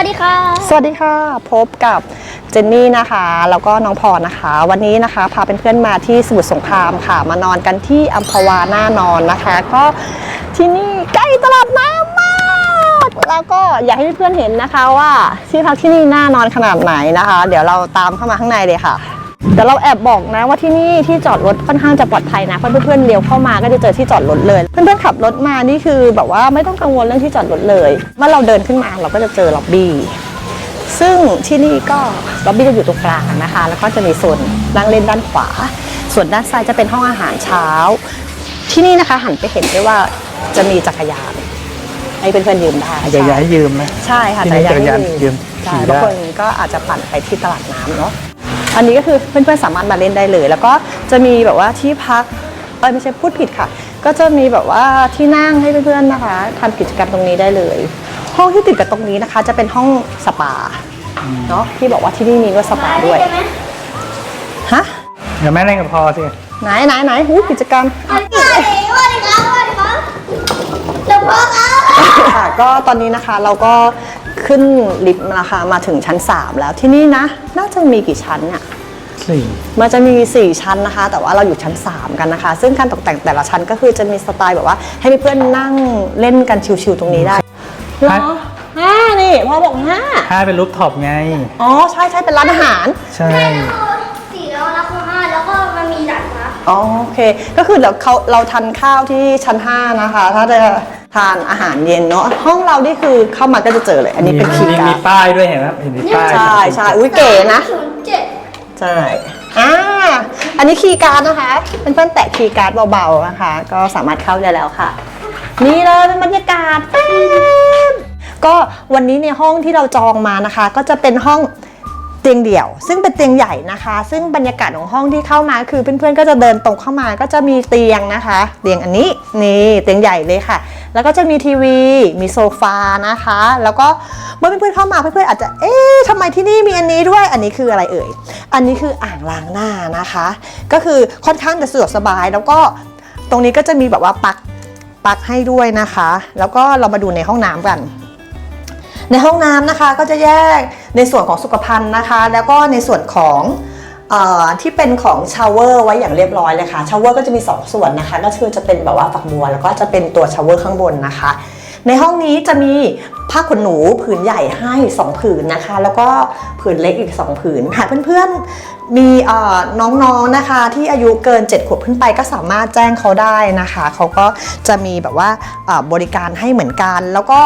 วัสดีค่ะ สวัสดีค่ะ พบกับเจนนี่นะคะ แล้วก็น้องพรนะคะ วันนี้นะคะ พาเป็นเพื่อนมาที่สมุทรสงครามค่ะ มานอนกันที่อัมพวาหน้านอนนะคะ ก็ที่นี่ใกล้ตลาดน้ำมากแล้วก็อยากให้เพื่อนๆเห็นนะคะว่าที่พักที่นี่น่านอนขนาดไหนนะคะ เดี๋ยวเราตามเข้ามาข้างในเลยค่ะ เดี๋ยวเราแอบบอกนะว่าที่นี่ที่จอดรถค่อนข้างจะปลอดภัยนะ เพราะเพื่อนๆเลี้ยวเข้ามาก็จะเจอที่จอดรถเลย เพื่อนๆขับรถมานี่คือแบบว่าไม่ต้องกังวลเรื่องที่จอดรถเลยเมื่อเราเดินขึ้นมาเราก็จะเจอล็อบบี้ซึ่งที่นี่ก็ล็อบบี้จะอยู่ตรงกลางนะคะ แล้วก็จะมีโซนนั่งเล่นด้านขวา ส่วนด้านซ้ายจะเป็นห้องอาหารเช้า ที่นี่นะคะหันไปเห็นได้ว่าจะมีจักรยานให้เพื่อนๆยืมได้จะอยากให้ยืมไหมใช่ค่ะที่นี่จักรยานยืมใช่ขี่ได้บางคนก็อาจจะปั่นไปที่ตลาดน้ำเนาะ อันนี้ก็คือเพื่อนๆสามารถมาเล่นได้เลย แล้วก็จะมีแบบว่าที่พักเอ้ยไม่ใช่พูดผิดค่ะ ก็จะมีแบบว่าที่นั่งให้เพื่อนๆนะคะทำกิจกรรมตรงนี้ได้เลย ห้องที่ติดกับตรงนี้นะคะ จะเป็นห้องสปาเนาะที่บอกว่าที่นี่มีนวดสปาด้วยฮะเดี๋ยวแม่เล่นกับพอสิไหนไหนไหนหูกิจกรรมสวัสดีครับสวัสดีครับสวัสดีครับเดี๋ยวพ่อครับค่ะก็ตอนนี้นะคะเราก็ ขึ้นลิฟต์มาค่ะมาถึงชั้น 3 แล้วที่นี่นะ น่าจะมีกี่ชั้นเนี่ยสี่มันจะมี 4 ชั้นนะคะ แต่ว่าเราอยู่ชั้น 3 กันนะคะ ซึ่งการตกแต่งแต่ละชั้นก็คือจะมีสไตล์แบบว่า ให้เพื่อนๆนั่งเล่นกันชิวๆตรงนี้ได้เหรอห้านี่พ่อบอกห้าห้าเป็นรูปท็อปไง อ๋อ ใช่ใช่เป็นร้านอาหาร ใช่สี่แล้วแล้วคือห้าแล้วก็มันมีดัดฟ้าอ๋อโอเค ก็คือเดี๋ยวเขาเราทานข้าวที่ชั้น 5 นะคะ ถ้าจะ ทานอาหารเย็นเนาะห้องเรานี่คือเข้ามาก็จะเจอเลย อันนี้เป็นคีย์มีการ์มีดป้ายด้วยเห็นไหมเห็นมีป้ายใช่ใช่อุ้ยเก๋นะศูนย์เจ็ดใช่อ่าอันนี้คีย์การ์ดนะคะเป็นเพื่อนๆแตะคีย์การ์ดเบาๆนะคะ ก็สามารถเข้าได้แล้วค่ะ นี่เลยเป็นบรรยากาศแป๊บก็วันนี้ในห้องที่เราจองมานะคะ ก็จะเป็นห้องเตียงเดี่ยว ซึ่งเป็นเตียงใหญ่นะคะ ซึ่งบรรยากาศของห้องที่เข้ามาคือเพื่อนๆก็จะเดินตรงเข้ามาก็จะมีเตียงนะคะ เตียงอันนี้นี่เตียงใหญ่เลยค่ะ แล้วก็จะมีทีวี มีโซฟานะคะ แล้วก็เมื่อเพื่อนๆเข้ามาเพื่อนๆอาจจะเอ๊ะทำไมที่นี่มีอันนี้ด้วยอันนี้คืออะไรเอ่ยอันนี้คืออ่างล้างหน้านะคะ ก็คือค่อนข้างจะสะดวกสบาย แล้วก็ตรงนี้ก็จะมีแบบว่าปลั๊กปลั๊กให้ด้วยนะคะ แล้วก็เรามาดูในห้องน้ำกัน ในห้องน้ำนะคะก็จะแยกในส่วนของสุขภัณฑ์นะคะ แล้วก็ในส่วนของที่เป็นของชาวเวอร์ไว้อย่างเรียบร้อยเลยค่ะชาวเวอร์ก็จะมี 2 ส่วนนะคะ ก็คือจะเป็นแบบว่าฝักบัว แล้วก็จะเป็นตัวชาวเวอร์ข้างบนนะคะ ในห้องนี้จะมีผ้าขนหนูผืนใหญ่ให้ 2 ผืนนะคะ แล้วก็ผืนเล็กอีก 2 ผืนหากเพื่อนๆมีน้องๆนะคะ ที่อายุเกิน 7 ขวบขึ้นไปก็สามารถแจ้งเขาได้นะคะ เขาก็จะมีแบบว่าบริการให้เหมือนกัน แล้วก็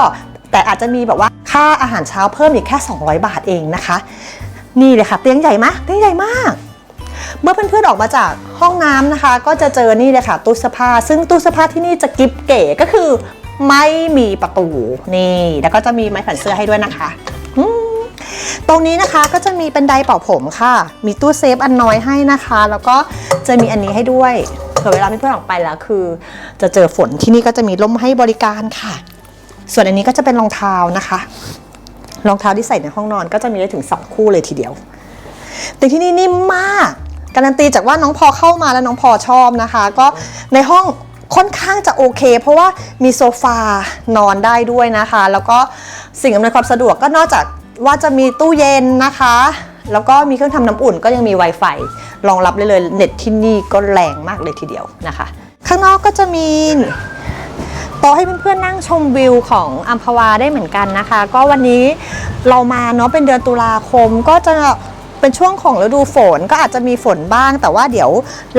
แต่อาจจะมีแบบว่าค่าอาหารเช้าเพิ่มอีกแค่ 200 บาทเองนะคะ นี่เลยค่ะ เตียงใหญ่มากเตียงใหญ่มากเมื่อเพื่อนๆออกมาจากห้องน้ำนะคะ ก็จะเจอนี่เลยค่ะตู้เสื้อผ้าซึ่งตู้เสื้อผ้าที่นี่จะกิฟเก๋ก็คือ ไม่มีประตูนี่ แล้วก็จะมีไม้แขวนเสื้อให้ด้วยนะคะตรงนี้นะคะก็จะมีเป็นไดเป่าผมค่ะ มีตู้เซฟอันน้อยให้นะคะ แล้วก็จะมีอันนี้ให้ด้วยเผื่อเวลาเพื่อนๆออกไปแล้วคือ จะเจอฝนที่นี่ก็จะมีร่มให้บริการค่ะ ส่วนอันนี้ก็จะเป็นรองเท้านะคะ รองเท้าที่ใส่ในห้องนอนก็จะมีได้ถึง 2 คู่เลยทีเดียว แต่ที่นี่นิ่มมาก การันตีจากว่าน้องพอเข้ามาแล้วน้องพอชอบนะคะ ก็ในห้องค่อนข้างจะโอเค เพราะว่ามีโซฟานอนได้ด้วยนะคะ แล้วก็สิ่งอำนวยความสะดวกก็นอกจากว่าจะมีตู้เย็นนะคะ แล้วก็มีเครื่องทำน้ำอุ่นก็ยังมี Wi-Fi รองรับเลยเลยเน็ตที่นี่ก็แรงมากเลยทีเดียวนะคะ ข้างนอกก็จะมี โต๊ะให้เพื่อนๆนั่งชมวิวของอัมพวาได้เหมือนกันนะคะ ก็วันนี้เรามาเนาะเป็นเดือนตุลาคมก็จะเป็นช่วงของฤดูฝนก็อาจจะมีฝนบ้าง แต่ว่าเดี๋ยว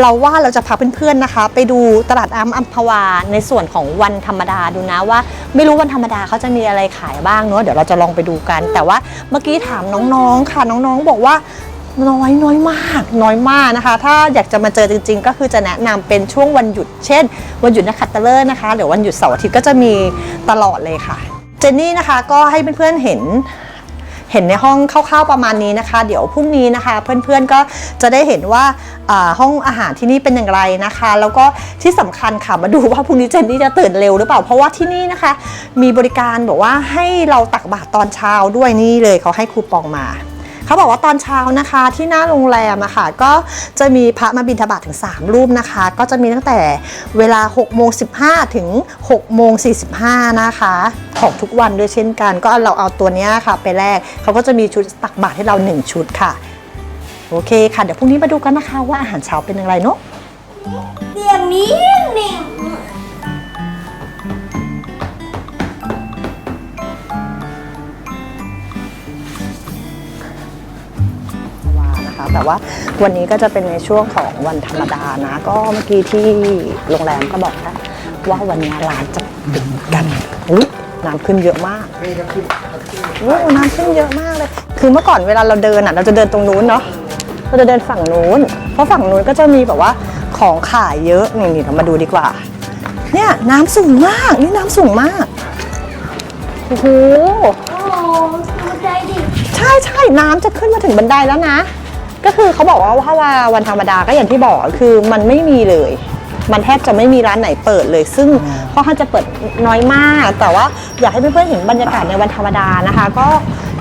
เราว่าเราจะพาเพื่อนๆนะคะ ไปดูตลาดอัมอัมพวาในส่วนของวันธรรมดาดูนะว่า ไม่รู้วันธรรมดาเขาจะมีอะไรขายบ้างเนาะเดี๋ยวเราจะลองไปดูกัน แต่ว่าเมื่อกี้ถามน้องๆค่ะน้องๆ บอกว่า น้อยน้อยมาก น้อยมากนะคะ ถ้าอยากจะมาเจอจริง ๆ ก็คือจะแนะนำเป็นช่วงวันหยุด เช่น วันหยุดนักขัตฤกษ์นะคะหรือวันหยุดเสาร์อาทิตย์ก็จะมีตลอดเลยค่ะ เจนนี่นะคะก็ให้เพื่อนๆเห็นเห็นในห้องคร่าวๆประมาณนี้นะคะ เดี๋ยวพรุ่งนี้นะคะ เพื่อนๆก็จะได้เห็นว่าห้องอาหารที่นี่เป็นอย่างไรนะคะ แล้วก็ที่สำคัญค่ะมาดูว่าพรุ่งนี้เจนนี่จะตื่นเร็วหรือเปล่าเพราะว่าที่นี่นะคะ มีบริการบอกว่าให้เราตักบาตรตอนเช้าด้วยนี่เลยเขาให้คูปองมา เขาบอกว่าตอนเช้านะคะที่หน้าโรงแรมอะค่ะก็จะมีพระมาบิณฑบาตถึง 3 รูปนะคะ ก็จะมีตั้งแต่เวลา6โมง15 ถึง6โมง45 นะคะ ของทุกวันด้วยเช่นกัน ก็เราเอาตัวนี้ค่ะ ไปแลกเขาก็จะมีชุดตักบาตรให้เรา 1 ชุดค่ะ โอเคค่ะ เดี๋ยวพรุ่งนี้มาดูกันนะคะว่าอาหารเช้าเป็นอย่างไรเนาะเสียงนี้หนึ่ง แต่ว่าวันนี้ก็จะเป็นในช่วงของวันธรรมดานะ ก็เมื่อกี้ที่โรงแรมก็บอกนะว่าวันนี้ร้านจะปิดกันอุ้ยน้ำขึ้นเยอะมากโอ้น้ำขึ้นเยอะมากเลย คือเมื่อก่อนเวลาเราเดินอะ เราจะเดินตรงนู้นเนาะ เราจะเดินฝั่งนู้น เพราะฝั่งนู้นก็จะมีแบบว่าของขายเยอะนี่นี่เรามาดูดีกว่า เนี่ยน้ำสูงมาก นี่น้ำสูงมาก โอ้โหโอ้โหดูใจดิใช่ใช่น้ำจะขึ้นมาถึงบันไดแล้วนะ ก็คือเขาบอกว่าถ้าว่าวันธรรมดาก็อย่างที่บอกคือมันไม่มีเลย มันแทบจะไม่มีร้านไหนเปิดเลย ซึ่งค่อนข้างจะเปิดน้อยมาก แต่ว่าอยากให้เพื่อนๆเห็นบรรยากาศในวันธรรมดานะคะ ก็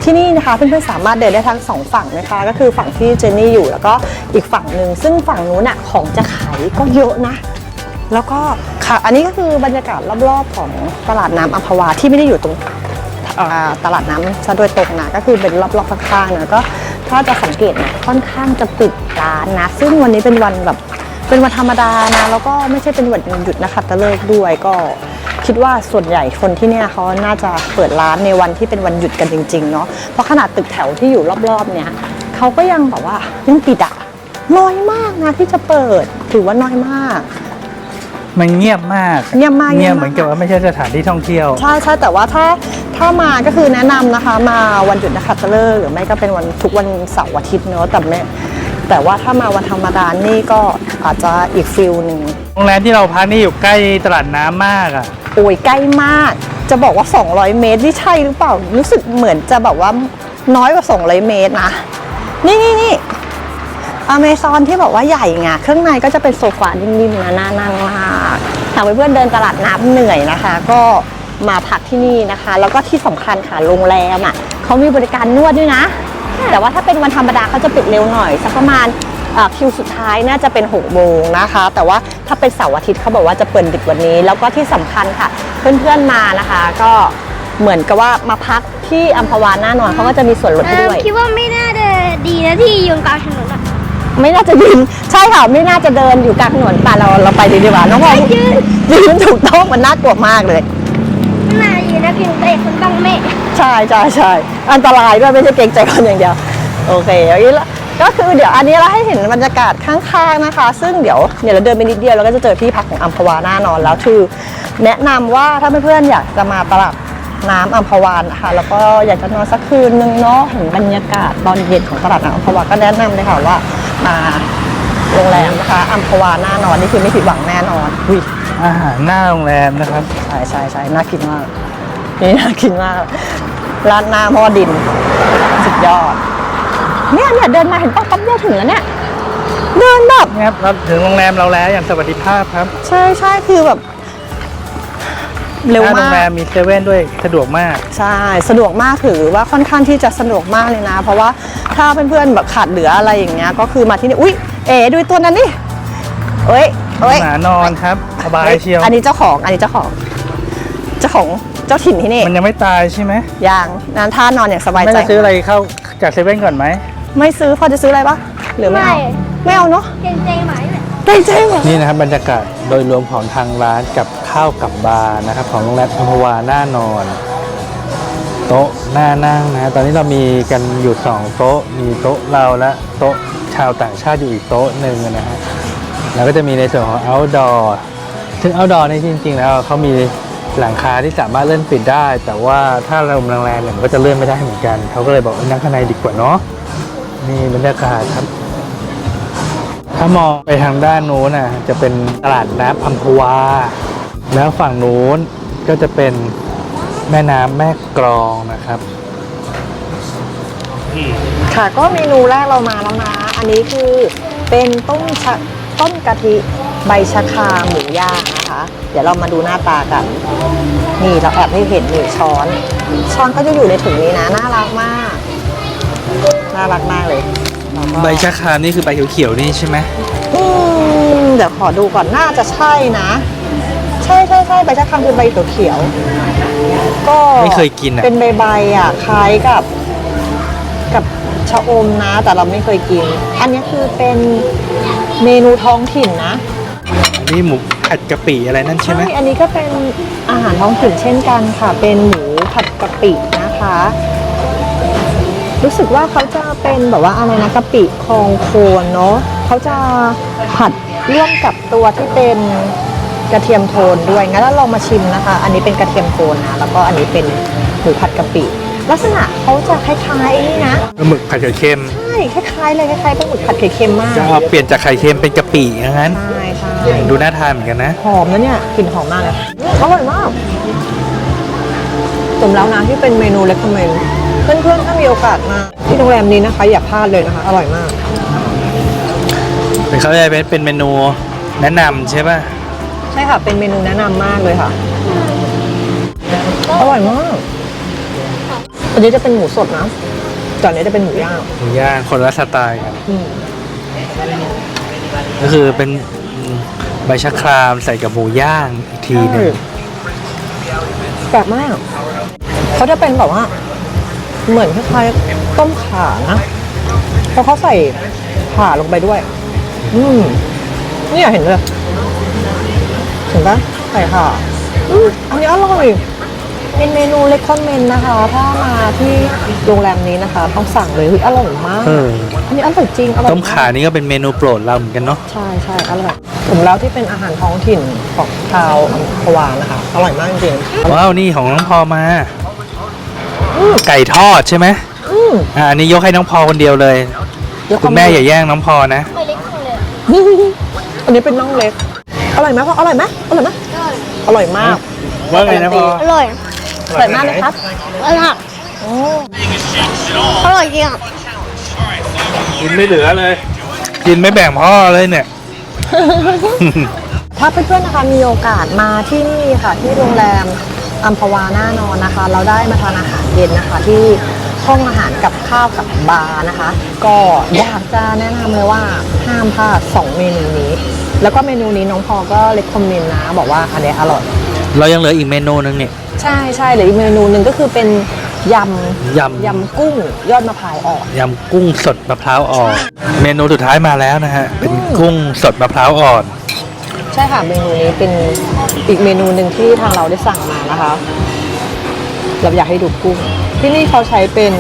ที่นี่นะคะเพื่อนๆสามารถเดินได้ทั้งสองฝั่งนะคะ ก็คือฝั่งที่เจนนี่อยู่แล้วก็อีกฝั่งหนึ่งซึ่งฝั่งนู้นอะของจะขายก็เยอะนะแล้วก็ค่ะอันนี้ก็คือบรรยากาศรอบๆของตลาดน้ำอัมพวาที่ไม่ได้อยู่ตรงอ่าตลาดน้ำซะโดยตรงนะก็คือเป็นรอบๆข้างๆนะก็ ถ้าจะสังเกตนะค่อนข้างจะปิดร้านนะ ซึ่งวันนี้เป็นวันแบบเป็นวันธรรมดานะ แล้วก็ไม่ใช่เป็นวันหยุดนะคะตะเลิกด้วยก็คิดว่าส่วนใหญ่คนที่เนี่ยเขาน่าจะเปิดร้านในวันที่เป็นวันหยุดกันจริงๆเนาะเพราะขนาดตึกแถวที่อยู่รอบๆเนี่ยเขาก็ยังแบบว่ายังปิดอะน้อยมากนะที่จะเปิดถือว่าน้อยมาก มันเงียบมากเงียบมากเงียบเงียบมากเหมือนกับว่าไม่ใช่สถานที่ท่องเที่ยว ใช่ใช่แต่ว่าถ้าถ้ามาก็คือแนะนำนะคะมาวันหยุดนะคะตะเลิกหรือไม่ก็เป็นวันทุกวันเสาร์อาทิตย์เนอะแต่ไม่แต่ว่าถ้ามาวันธรรมดานี่ก็อาจจะอีกฟิลหนึ่งโรงแรมที่เราพักนี่อยู่ใกล้ตลาดน้ำมากอะโอ้ยใกล้มาก จะบอกว่า 200 เมตรนี่ใช่หรือเปล่ารู้สึกเหมือนจะแบบว่าน้อยกว่า 200 เมตรนะนี่นี่นี่ อเมซอนที่บอกว่าใหญ่ไงเครื่องในก็จะเป็นโซฟานิ่มๆนะน่านั่งมากหากเพื่อนๆเดินตลาดน้ำเหนื่อยนะคะ ก็มาพักที่นี่นะคะ แล้วก็ที่สำคัญค่ะโรงแรมอะเขามีบริการนวดด้วยนะ แต่ว่าถ้าเป็นวันธรรมดาเขาจะปิดเร็วหน่อย สักประมาณคิวสุดท้ายน่าจะเป็น6โมงนะคะ แต่ว่าถ้าเป็นเสาร์อาทิตย์เขาบอกว่าจะเปิดดึกวันนี้ แล้วก็ที่สำคัญค่ะ เพื่อนๆมานะคะ ก็เหมือนกับว่ามาพักที่อัมพวาหน้านอนเขาก็จะมีส่วนลดด้วยคิดว่าไม่น่าจะดีนะที่ยืนกลางถนน ไม่น่าจะยืน ใช่ค่ะไม่น่าจะเดินอยู่กลางถนนป่ะเราเราไปดีดีกว่าน้องพลอยยืนยืนถูกต้องมันน่ากลัวมากเลยไม่น่ายืนนะกินเตะคนบังเมฆใช่ใช่ใช่อันตรายด้วยไม่ใช่เกรงใจคนอย่างเดียวโอเคอย่างนี้ละก็คือเดี๋ยวอันนี้เราให้เห็นบรรยากาศข้างๆนะคะ ซึ่งเดี๋ยวเดี๋ยวเราเดินไปนิดเดียวเราก็จะเจอที่พักของอัมพวาหน้านอนแล้วคือแนะนำว่าถ้าเพื่อนๆอยากจะมาตลาด น้ำอัมพวานะคะแล้วก็อยากจะนอนสักคืนนึงเนาะเห็นบรรยากาศตอนเย็นของตลาดน้ำอัมพวาก็แนะนำเลยค่ะว่ามาโรงแรมนะคะอัมพวาหน้านอนนี่คือไม่ผิดหวังแน่นอนอุ้ยอาหารหน้าโรงแรมนะครับใช่ใช่ใช่น่ากินมากนี่น่ากินมากร้านหน้าหม้อดินสุดยอดเนี่ยเนี่ยเดินมาเห็นป้าปั๊บเดียวถึงแล้วเนี่ยเดินแบบนี่ครับเราถึงโรงแรมเราแล้วอย่างสวัสดิภาพครับ ใช่ใช่คือแบบ เร็วหน้าโรมางแรกมมีเซเว่นด้วยสะดวกมาก ใช่สะดวกมากถือว่าค่อนข้างที่จะสะดวกมากเลยนะ เพราะว่าถ้าเพื่อนๆแบบขาดเหลืออะไรอย่างเงี้ยก็คือมาที่นี่อุ้ยเอ๋ดูตัวนั้นดิเอ้ยเอ้ยหมานอนครับสบายเชียว อันนี้เจ้าของอันนี้เจ้าของ เจ้าของเจ้าถิ่นที่นี่มันยังไม่ตายใช่ไหมยังนั้นท่านอนอย่างสบายไม่ใจ จะซื้ออะไรเข้าจากเซเว่นก่อนไหมไม่ซื้อพอจะซื้ออะไรปะหรือไม่เอาไม่เอาเนาะเกรงใจหมาอยู่แห ละเกรงเหรอนี่นะครับบรรยากาศโดยรวมของทางร้านกับข้าวกับบาร์นะครับ ของโรงแรมอัมพวาหน้านอน โต๊ะหน้านั่งนะตอนนี้เรามีกันอยู่สองโต๊ะมีโต๊ะเราและโต๊ะชาวต่างชาติอยู่อีกโต๊ะหนึ่งนะฮะแล้วก็จะมีในส่วนของ outdoor ซึ่ง outdoor นี่จริง ๆ แล้วเขามีหลังคาที่สามารถเลื่อนปิดได้ แต่ว่าถ้าลมแรงๆเนี่ยมันก็จะเลื่อนไม่ได้เหมือนกัน เขาก็เลยบอกนั่งข้างในดีกว่าเนาะนี่บรรยากาศครับ ถ้ามองไปทางด้านนู้นน่ะจะเป็นตลาดน้ำอัมพวา แล้วฝั่งนู้นก็จะเป็นแม่น้ำแม่กรองนะครับ ค่ะก็เมนูแรกเรามาแล้วนะ อันนี้คือเป็นต้มชะต้มกะทิใบชะครามหมูย่างนะคะ เดี๋ยวเรามาดูหน้าตากัน นี่เราแอบให้เห็นนี่ช้อน ช้อนก็จะอยู่ในถุงนี้นะ น่ารักมาก น่ารักมากเลย ใบชะครามนี่คือใบเขียวๆนี่ใช่ไหมอืมเดี๋ยวขอดูก่อนน่าจะใช่นะ ใช่ใช่ใช่ใบชะครามคือใบเขียวๆก็ไม่เคยกินอะเป็นใบใบๆอะคล้ายกับ กับชะอมนะ แต่เราไม่เคยกิน อันนี้คือเป็นเมนูท้องถิ่นนะอันนี้หมูผัดกะปิอะไรนั่นใช่ไหมอันนี้ก็เป็นอาหารท้องถิ่นเช่นกันค่ะ เป็นหมูผัดกะปินะคะ รู้สึกว่าเขาจะเป็นแบบว่าอะไรนะกะปิคองโคนเนาะเขาจะผัดร่วมกับตัวที่เป็นกระเทียมโทนด้วยงั้นเราลองมาชิมนะคะ อันนี้เป็นกระเทียมโทนนะแล้วก็อันนี้เป็นหมูผัดกะปิ ลักษณะเขาจะคล้ายๆไอ้นี่นะปลาหมึกผัดไข่เค็มใช่คล้ายๆเลยคล้ายๆปลาหมึกผัดไข่เค็มมากจะเอาเปลี่ยนจากไข่เค็มเป็นกะปิอย่างนั้น ใช่ใช่ดูน่าทานเหมือนกันนะ หอมนะเนี่ยกลิ่นหอมมากเลยอร่อยมากสมแล้วนะที่เป็นเมนูเลคคอมเมน เพื่อนๆถ้ามีโอกาสมาที่โรงแรมนี้นะคะ อย่าพลาดเลยนะคะ อร่อยมากเป็นเขาจะเป็นเป็นเมนูแนะนำใช่ป่ะใช่ค่ะ เป็นเมนูแนะนำมากเลยค่ะ อร่อยมากอันนี้จะเป็นหมูสดนะจานนี้จะเป็นหมูย่างหมูย่างคนละสไตล์กันอืมก็คือเป็นใบชะครามใส่กับหมูย่างอีกทีหนึง แปลกมากเขาจะเป็นแบบว่า เหมือนคล้ายๆต้มข่านะเพราะเขาใส่ข่าลงไปด้วย อืมเนี่ยเห็นเลยเห็นปะใส่ข่าอืมอันนี้อร่อยเป็นเมนูเล็กคอนเมนนะคะ ถ้ามาที่โรงแรมนี้นะคะ ต้องสั่งเลยเฮ้ยอร่อยมาก เออ อันนี้อร่อยจริงอร่อยต้มขานี่ก็เป็นเมนูโปรดเราเหมือนกันเนาะ ใช่ใช่อร่อยผมแล้วที่เป็นอาหารท้องถิ่นของชาวอัมพวานะคะ อร่อยมากจริงว้าว นี่ของน้องพอมา ไก่ทอดใช่ไหมอืมอ่าอันนี้ยกให้น้องพอคนเดียวเลย เดี๋ยวคุณแม่อย่าแย่งน้องพอนะไม่เล็กจังเลยอันนี้เป็นน่องเล็ก อร่อยไหมพ่ออร่อยไหมอร่อยไหมอร่อยมาก ว่าไงนะพออร่อยอร่อยมากเลยครับอร่อยอร่อยจริงอะกินไม่เหลือเลย กินไม่แบ่งพ่อเลยเนี่ย ถ้าเพื่อนๆนะคะมีโอกาสมาที่นี่ค่ะที่โรงแรม อัมพวาหน้านอนนะคะ เราได้มาทานอาหารเย็นนะคะ ที่ห้องอาหารกับข้าวกับบาร์นะคะ ก็อยากจะแนะนำเลยว่าห้ามพลาดสองเมนูนี้ แล้วก็เมนูนี้น้องพอก็เลคคอมเมนต์นะ บอกว่าอันเนี้ยอร่อย เรายังเหลืออีกเมนูนึงเนี่ย ใช่ใช่เหรืออีกเมนูหนึ่งก็คือเป็นยำยำ ยำกุ้งยอดมะพร้าวอ่อน ยำกุ้งสดมะพร้าวอ่อน เมนูสุดท้ายมาแล้วนะฮะ เป็นกุ้งสดมะพร้าวอ่อน ใช่ค่ะเมนูนี้เป็นอีกเมนูหนึ่งที่ทางเราได้สั่งมานะคะ เราอยากให้ดูกุ้ง ที่นี่เขาใช้เป็น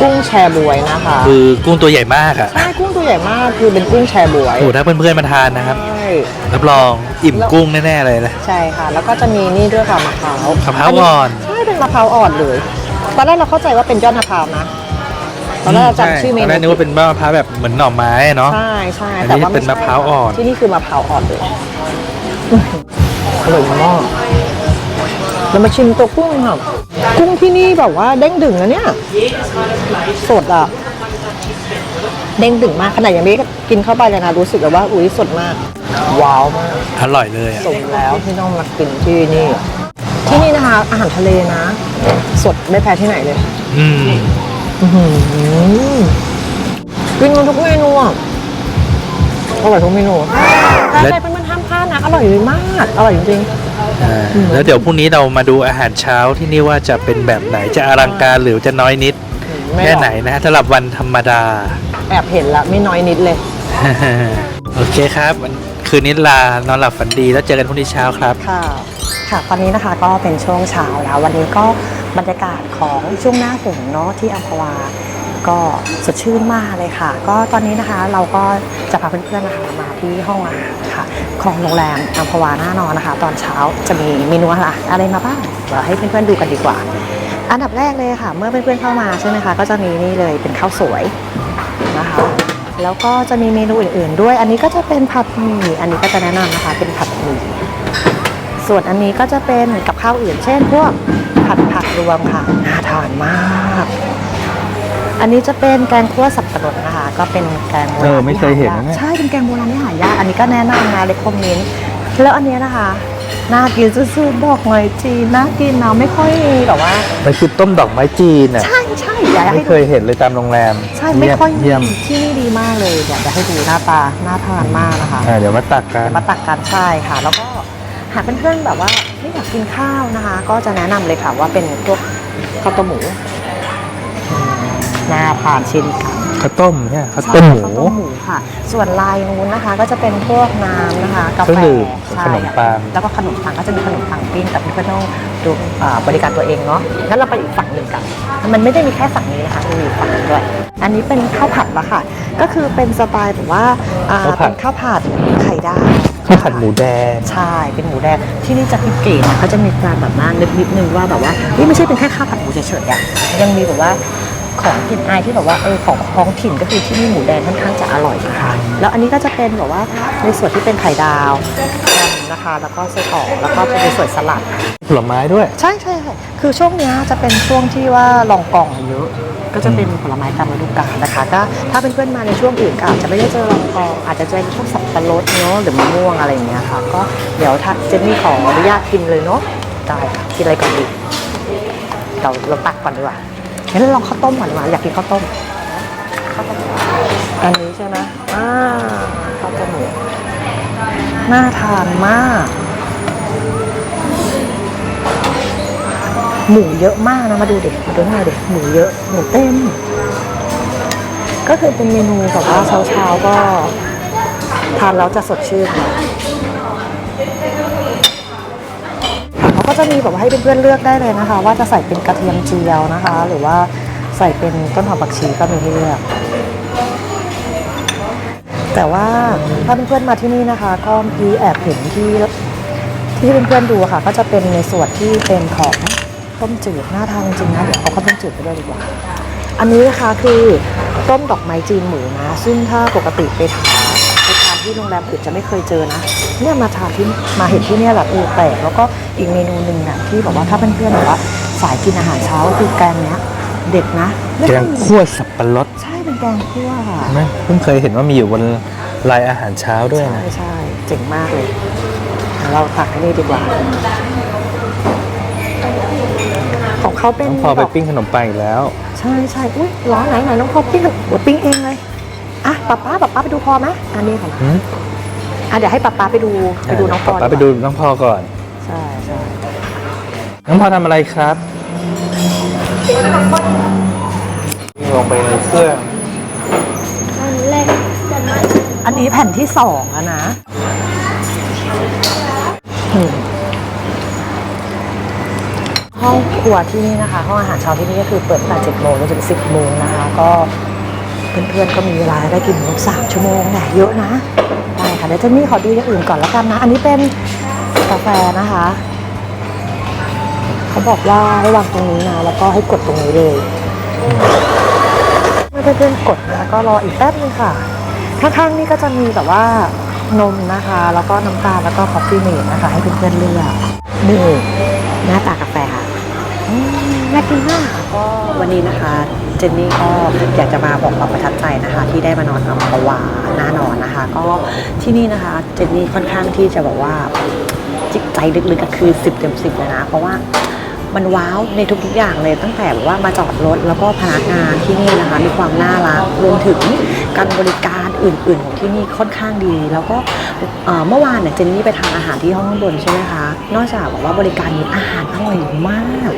กุ้งแชบวยนะคะ คือกุ้งตัวใหญ่มากอะใช่กุ้งตัวใหญ่มากคือเป็นกุ้งแชบวยโอ้โหถ้าเพื่อนๆมาทานนะครับใช่รับรองอิ่มกุ้งแน่ๆเลยนะใช่ค่ะ แล้วก็จะมีนี่ด้วยค่ะมะพร้าวมะพร้าวอ่อนใช่เป็นมะพร้าวอ่อนเลยตอนแรกเราเข้าใจว่าเป็นยอดมะพร้าวนะ ตอนแรกเราจำชื่อเมตอนนูแรกนึกว่าเป็นมะพร้าวแบบเหมือนหน่อไม้เนาะใช่ใช่อันนี้แต่ว่าเป็นมะพร้าวอ่อนที่นี่คือมะพร้าวอ่อนเลยอร่อยมากเรามาชิมตัวกุ้งค่ะกุ้งที่นี่แบบว่าเด้งดึงนะเนี่ยสดอะเด้งดึงมากขนาดยังไม่กินเข้าไปเลยนะรู้สึกแบบว่าอุ้ยสดมาก ว้าวมากอร่อยเลยอะสมแล้วที่ต้องมากินที่นี่ ที่นี่นะคะ อาหารทะเลนะ สดไม่แพ้ที่ไหนเลย อืม อื้อหือกินมันทุกเมนูอะอร่อยทุกเมนูใครๆเป็นมันห้ามพลาดนะ อร่อยมาก อร่อยจริงอ่าแล้วเดี๋ยวพรุ่งนี้เรามาดูอาหารเช้าที่นี่ว่าจะเป็นแบบไหนจะอลังการหรือจะน้อยนิดๆม่แค่รอไหนนะฮะสำหรับวันธรรมดา แอบเห็นละไม่น้อยนิดเลย โอเคครับวันคืนนี้ลานอนหลับฝันดีแล้วเจอกันพรุ่งนี้เช้าครับ ค่ะ ค่ะ ตอนนี้นะคะก็เป็นช่วงเช้าแล้ว วันนี้ก็ บรรยากาศของช่วงหน้าฝนเนาะที่อัมพวา ก็สดชื่นมากเลยค่ะ ก็ตอนนี้นะคะเราก็จะพาเพื่อนๆนะคะมาที่ห้องอาหารค่ะของโรงแรมอัมพวาหน้านอนนะคะ ตอนเช้าจะมีเมนูอาหารอะไรมาบ้างเดี๋ยวให้เพื่อนๆดูกันดีกว่า อันดับแรกเลยค่ะ เมื่อเพื่อนๆเข้ามาใช่ไหมคะก็จะมีนี่เลยเป็นข้าวสวยนะคะแล้วก็จะมีเมนูอื่นๆ ด้วย อันนี้ก็จะเป็นผัดหมี่ อันนี้ก็จะแนะนำนะคะ เป็นผัดหมี่ ส่วนอันนี้ก็จะเป็นกับข้าวอื่น เช่น พวก ผัดผักรวมค่ะน่าทานมาก อันนี้จะเป็นแกงคั่วสับปะรดนะคะ ก็เป็นแกงโบราณเออไม่เคยเห็นนะเนี่ย ใช่เป็นแกงโบราณที่หายากอันนี้ก็แนะนำนะเลคคอมเมนต์แล้วอันเนี้ยนะคะน่ากินสุดๆดอกไม้จีนน่ากินนะไม่ค่อยมีแบบว่า มันคือต้มดอกไม้จีนอะใช่ใช่อยากให้ไม่ดูเคยเห็นเลยตามโรงแรมใช่ ไม่ค่อยมีเยี่ยมที่นี่ดีมากเลยเดี๋ยวจะให้ดูหน้าตาน่าทานมากนะคะ อ่าเดี๋ยวมาตักกันเดี๋ยวมาตักกันใช่ค่ะ แล้วก็ หากเพื่อนๆแบบว่าไม่อยากกินข้าวนะคะ ก็จะแนะนำเลยค่ะว่าเป็นพวกข้าวต้มหมูอืมน่าทานเช่นกันข้าวต้มเนี่ยข้าวต้มหมูข้าวต้มหมูค่ะ ส่วนลายนู้นนะคะ ก็จะเป็นพวกน้ำนะคะกาเครื่แฟองดื่มใช่ขนมปังแล้วก็ขนมปังก็จะมีขนมปังปิ้งแต่เพื่อนๆต้องดูอ่าบริการตัวเองเนาะงั้นเราไปอีกฝั่งหนึ่งกัน มันไม่ได้มีแค่ฝั่งนี้นะคะมีอีกฝั่งหนึ่งด้วย อันนี้เป็นข้าวผัดละค่ะ ก็คือเป็นสไตล์แบบว่าอ่าข้าวผัดเป็นข้าวผัดไข่ดาว ข้าวผัดหมูแดง ใช่เป็นหมูแดงที่นี่จะพิเกตนะเขาจะมีการแบบว่านึกนิดนึงว่าแบบว่านี่ไม่ใช่เป็นแค่ข้าวผัดหมูเฉยๆอะยังมีแบบว่าของกลิ่นอายที่แบบว่าเออของท้องถิ่นก็คือที่นี่หมูแดงค่อนข้างจะอร่อยค่ะแล้วอันนี้ก็จะเป็นแบบว่าในส่วนที่เป็นไข่ดาวแฮม นะคะ แล้วก็ไส้กรอกแล้วก็เป็นในส่วนสลัด ผลไม้ด้วย ใช่ใช่ค่ะคือช่วงเนี้ยจะเป็นช่วงที่ว่าลองกองเยอะ ก็จะเป็นผลไม้ตามฤดูกาลนะคะก็ถ้าเป็นเพื่อนๆมาในช่วงอื่นก็อาจจะไม่ได้เจอลองกองอาจจะเจอพวกสับปะรดเนาะหรือมะม่วงอะไรอย่างเงี้ยค่ะ ก็เดี๋ยวถ้าเจนนี่ขออนุญาตกินเลยเนาะได้ค่ะกินอะไรก่อนดีเราเราตักก่อนดีกว่างั้นเราลองข้าวต้มก่อนดีกว่าอยากกินข้าวต้มข้าวต้มอันนี้ใช่ไหมอ่าข้าวต้มหมู น่าทานมาก หมูเยอะมากนะ มาดูเด็กมาดูหน่อยเด็กหมูเยอะ หมูเต็ม ก็คือเป็นเมนูแบบว่าเช้าเช้าๆก็ ทานแล้วจะสดชื่นเขาก็จะมีแบบให้เพื่อนๆเลือกได้เลยนะคะ ว่าจะใส่เป็นกระเทียมเจียวนะคะ หรือว่าใส่เป็นต้นหอมผักชีก็มีให้เลือก แต่ว่าถ้าเพื่อนๆมาที่นี่นะคะ ก็มีแอบเห็นที่ที่เพื่อนๆดูอะค่ะ ก็จะเป็นในส่วนที่เป็นของต้มจืดน่าทานจริงๆนะเดี๋ยวเอาข้าวต้มจืดไปด้วยดีกว่าอันนี้นะคะคือต้มดอกไม้จีนหมูนะ ซึ่งถ้าปกติไปทานไปทานที่โรงแรมอื่นจะไม่เคยเจอนะเนี่ยมาทานที่มาเห็นที่เนี่ยแบบเออแปลกแล้วก็อีกเมนูหนึ่งน่ะที่บอกว่าถ้าเพื่อนๆแบบว่าสายกินอาหารเช้าก็คือแกงเนี้ยเด็ดนะไม่แกค่อยงมีคั่วสับปะรดใช่ เป็นแกงคั่วค่ะไหมเพิ่งเคยเห็นว่ามีอยู่บนลายอาหารเช้าด้วยใช่นะใช่เจ๋งมากเลยเดี๋ยวเราตักให้นี่ดีกว่า ของเขาเป็นน้องพอไปดก ปิ้งขนมปังอีกแล้ว ใช่ใช่อุ้ยร้อนไหนไหนน้องพอปิ้งหัวปิ้งเองเลยอะป๊าป๊าป๊าป๊าไปดูพอไหมอันนี้ของหืม อะเดี๋ยวให้ป๊าป๊าไปดูไปดูน้องพอป๊าไปดูน้องพอก่อน ใช่ใช่น้องพอทำอะไรครับลงไปในเครื่อง อันแรกจะมา อั นี้แผ่นที่สองแล้วนะห้องครัวที่นี่นะคะ ห้องอาหารเช้าที่นี่ก็คือเปิดตั้งแต่เจ็ดโมงจนถึงสิบโมงนะคะ ก็เพื่อนๆก็มีเวลาได้กินนกสามชั่วโมงเนี่ยเยอะนะได้ค่ะเดี๋ยวเจนนี่ขอดูอย่างอื่นก่อนแล้วกันนะ อันนี้เป็นกาแฟนะคะ เขาบอกว่าให้วางตรงนี้นะ แล้วก็ให้กดตรงนี้เลยเมื่อเพื่อนๆกดแล้วก็รออีกแป๊บนึงค่ะ ข้างๆนี่ก็จะมีแบบว่านมนะคะ แล้วก็น้ำตาลแล้วก็คอฟฟี่เมดนะคะ ให้เพื่อนๆเลือกนี่หน้าตากาแฟค่ะอืมน่ากินมากก็วันนี้นะคะ เจนนี่ก็อยากจะมาบอกความประทับใจนะคะ ที่ได้มานอนอัมพวาหน้านอนนะคะ ก็ที่นี่นะคะ เจนนี่ค่อนข้างที่จะบอกว่าจิตใจลึกๆก็คือ 10เต็ม10เลยนะ เพราะว่า มันว้าวในทุกๆอย่างเลยตั้งแต่แบบว่ามาจอดรถแล้วก็พนักงานที่นี่นะคะ มีความน่ารักรวมถึงการบริการอื่น ๆ ของที่นี่ค่อนข้างดี แล้วก็เมื่อวานเนี่ยเจนนี่ไปทานอาหารที่ห้องข้างบนใช่ไหมคะนอกจากแบบว่าบริการมีอาหารอร่อยมาก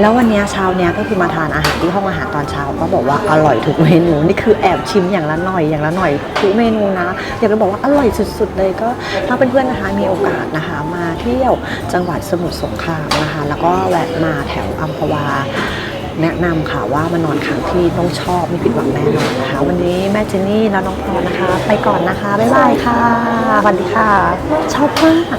แล้ววันนี้เช้าเนี้ยก็คือมาทานอาหารที่ห้องอาหารตอนเช้าก็บอกว่าอร่อยทุกเมนูนี่คือแอบชิมอย่างละหน่อยอย่างละหน่อยทุกเมนูนะ อยากจะบอกว่าอร่อยสุด ๆ เลยก็ถ้าเพื่อนๆนะคะมีโอกาสนะคะมาเที่ยวจังหวัดสมุทรสงครามนะคะ แล้วก็แวะมาแถวอัมพวาแนะนำค่ะว่ามานอนค้างที่ต้องชอบไม่ผิดหวังแน่นอนนะคะ วันนี้แม่เจนนี่และน้องพลอยนะคะ ไปก่อนนะคะ บ๊ายบายค่ะสวัสดีค่ะ ชอบมาก